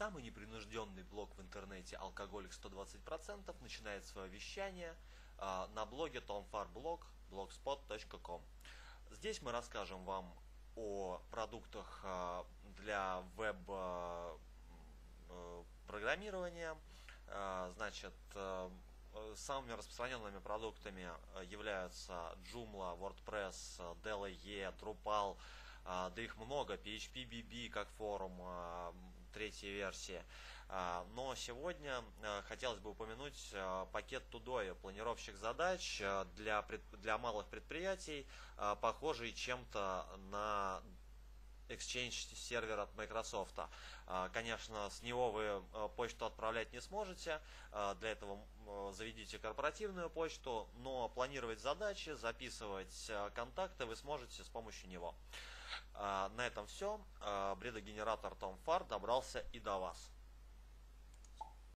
Самый непринужденный блог в интернете «Алкоголик 120%» начинает свое вещание э, на блоге tomfarblog blogspot.com. Здесь мы расскажем вам о продуктах э, для веб-программирования. Э, значит, самыми распространенными продуктами являются Joomla, WordPress, DLE, Drupal, да их много, PHP BB как форум, третьей версии. А, но сегодня а, хотелось бы упомянуть а, пакет Тудоя, планировщик задач для, для малых предприятий, похожий чем-то на Exchange сервер от Microsoft. Конечно, с него вы почту отправлять не сможете. Для этого заведите корпоративную почту, но планировать задачи, записывать контакты вы сможете с помощью него. А, на этом все. А, бредогенератор Том Фар добрался и до вас.